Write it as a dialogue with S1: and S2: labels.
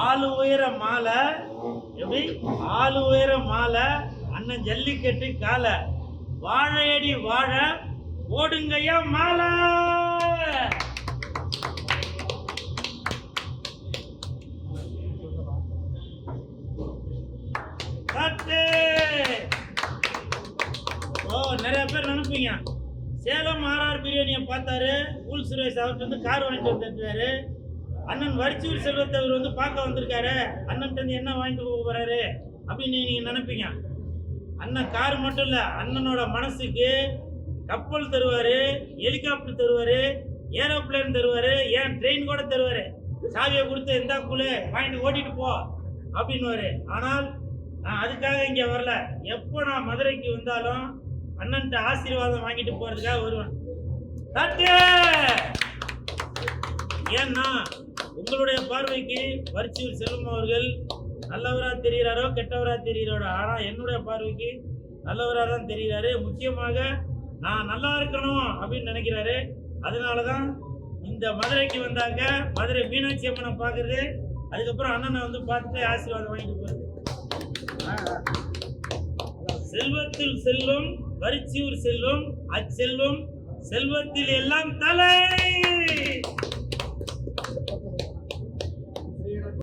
S1: ஆளு உயர மாலை. எப்படி? ஆளு உயர மாலை. அண்ணன் ஜல்லிக்கட்டு காலை. வாழையடி வாழ. ஓடுங்கய்யா மாலை. ஓ நிறைய பேர் நினைப்பீங்க. சேலம் ஆர்ஆர் பிரியாணியை பார்த்தாரு. ஊல் சுரேஷ் அவர்கிட்ட வந்து கார் வாங்கிட்டு வந்துருக்காரு அண்ணன் வரிச்சூர் செல்வத்தை அவர் வந்து பார்க்க வந்திருக்காரு. அண்ணன் வந்து என்ன வாங்கிட்டு போக போறாரு அப்படின்னு நீங்க நினைப்பீங்க. அண்ணன் கார் மட்டும் இல்ல அண்ணனோட மனசுக்கு கப்பல் தருவாரு ஹெலிகாப்டர் தருவாரு ஏரோப்ளேன் தருவாரு ஏன் ட்ரெயின் கூட தருவாரு. சாவியை கொடுத்து எந்த குழு வாங்கிட்டு ஓட்டிட்டு போ அப்படின்னுவாரு. ஆனால் நான் அதுக்காக இங்க வரல. எப்போ நான் மதுரைக்கு வந்தாலும் அண்ணன்ட்ட ஆசீர்வாதம் வாங்கிட்டு போறதுக்காக வருவேன். ஏன்னா உங்களுடைய பார்வைக்கு வரிச்சூர் செல்வம் அவர்கள் நல்லவரா தெரிகிறாரோ கெட்டவரா தெரிகிறாரோ ஆனால் என்னுடைய பார்வைக்கு நல்லவராக தான் தெரிகிறாரு. முக்கியமாக நான் நல்லா இருக்கணும் அப்படின்னு நினைக்கிறாரு. அதனால தான் இந்த மதுரைக்கு வந்தாங்க மதுரை மீனாட்சி அம்மனை பார்க்குறது அதுக்கப்புறம் அண்ணனை வந்து பார்த்துட்டு ஆசீர்வாதம் வாங்கிட்டு போறது. செல்வத்தில் செல்வம் வரிச்சியூர் செல்வம் அச்செல்வம் செல்வத்தில் எல்லாம் தலை!